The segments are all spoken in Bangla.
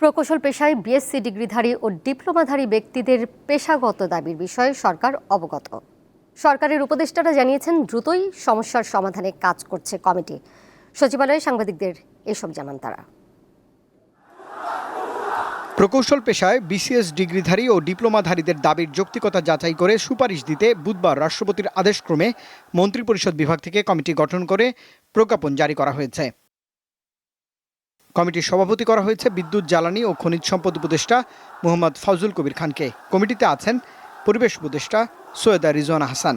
প্রকৌশল পেশায় বিএসসি ডিগ্রিধারী ও ডিপ্লোমাধারী ব্যক্তিদের পেশাগত দাবির বিষয়ে সরকার অবগত। সরকারের উপদেষ্টারা জানিয়েছেন, দ্রুতই সমস্যার সমাধানে কাজ করছে কমিটি। সচিবালয়ে সাংবাদিকদের এসব জানান তারা। প্রকৌশল পেশায় বিসিএস ডিগ্রিধারী ও ডিপ্লোমাধারীদের দাবির যৌক্তিকতা যাচাই করে সুপারিশ দিতে বুধবার রাষ্ট্রপতির আদেশক্রমে মন্ত্রিপরিষদ বিভাগ থেকে কমিটি গঠন করে প্রজ্ঞাপন জারি করা হয়েছে। কমিটির সভাপতি করা হয়েছে বিদ্যুৎ জ্বালানি ও খনিজ সম্পদ উপদেষ্টা মোহাম্মদ ফাউজুল কবির খানকে। কমিটিতে আছেন পরিবেশ উপদেষ্টা সৈয়দা রিজওয়ানা হাসান।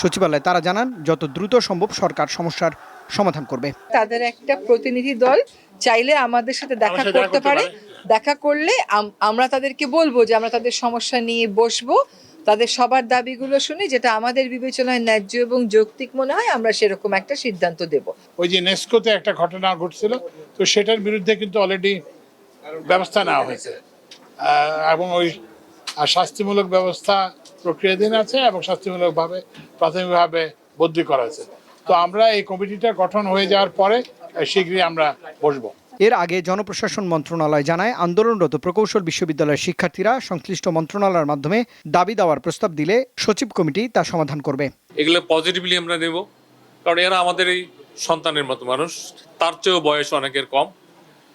সচিবালয়ে তারা জানান যত দ্রুত সম্ভব সরকার সমস্যার সমাধান করবে। তাদের একটা প্রতিনিধি দল চাইলে আমাদের সাথে দেখা করতে পারে। দেখা করলে আমরা তাদেরকে বলব যে আমরা তাদের সমস্যা নিয়ে বসবো। তাদের সবার দাবিগুলো শুনি, যেটা আমাদের বিবেচনায় ন্যায্য এবং যৌক্তিক মনে হয়, আমরা সেরকম একটা সিদ্ধান্ত দেব। ওই যে নেস্কোতে একটা ঘটনা ঘটছিল, তো সেটার বিরুদ্ধে কিন্তু অলরেডি ব্যবস্থা নেওয়া হয়েছে। এবং ওই শাস্তিমূলক ব্যবস্থা প্রক্রিয়াধীন আছে এবং শাস্তিমূলকভাবে, প্রাথমিকভাবে বদলি করা হয়েছে। তো আমরা এই কমিটিটা গঠন হয়ে যাওয়ার পরে শীঘ্রই আমরা বসবো। এর আগে জনপ্রশাসন মন্ত্রণালয় জানায় আন্দোলনরত প্রকৌশল বিশ্ববিদ্যালয়ের শিক্ষার্থীরা সংশ্লিষ্ট মন্ত্রণালয়ের মাধ্যমে দাবি দেওয়ার প্রস্তাব দিলে সচিব কমিটি তা সমাধান করবে। এগুলো পজিটিভলি আমরা নেব কারণ এরা আমাদের এই সন্তানের মতো মানুষ তার চেয়েও বয়স অনেকের কম।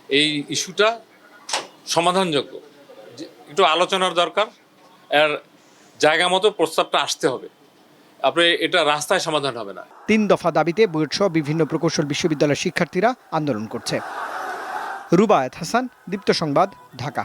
এই ইস্যুটা সমাধানযোগ্য। একটু আলোচনার দরকার আর জায়গা মতো প্রস্তাবটা আসতে হবে। আপনি এটা রাস্তায় সমাধান হবে না। তিন দফা দাবিতে বুয়েটসহ বিভিন্ন প্রকৌশল বিশ্ববিদ্যালয়ের শিক্ষার্থীরা আন্দোলন করছে। রুবায়েত হাসান দীপ্ত সংবাদ ঢাকা।